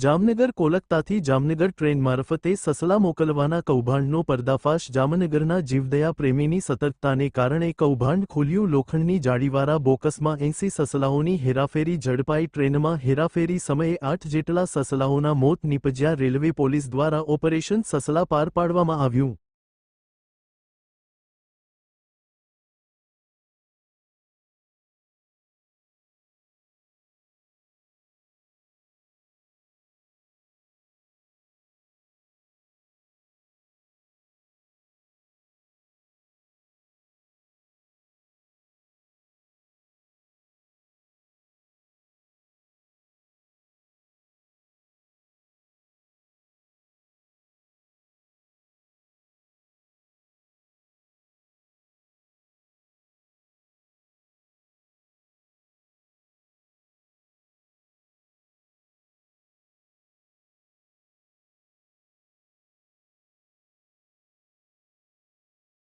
Jamnagar કોલકતાથી Jamnagar train મારફતે સસલા મોકલવાના કૌભાંડનો પર્દાફાશ જામનગરના જીવદયા પ્રેમીની સતર્કતાને કારણે કૌભાંડ ખુલ્યું લોખંડની જાળીવાળા બોકસમાં એંસી સસલાઓની હેરાફેરી ઝડપાઈ ટ્રેનમાં હેરાફેરી સમયે આઠ જેટલા સસલાઓના મોત નીપજ્યા રેલવે પોલીસ દ્વારા ઓપરેશન સસલા પાર પાડવામાં આવ્યું.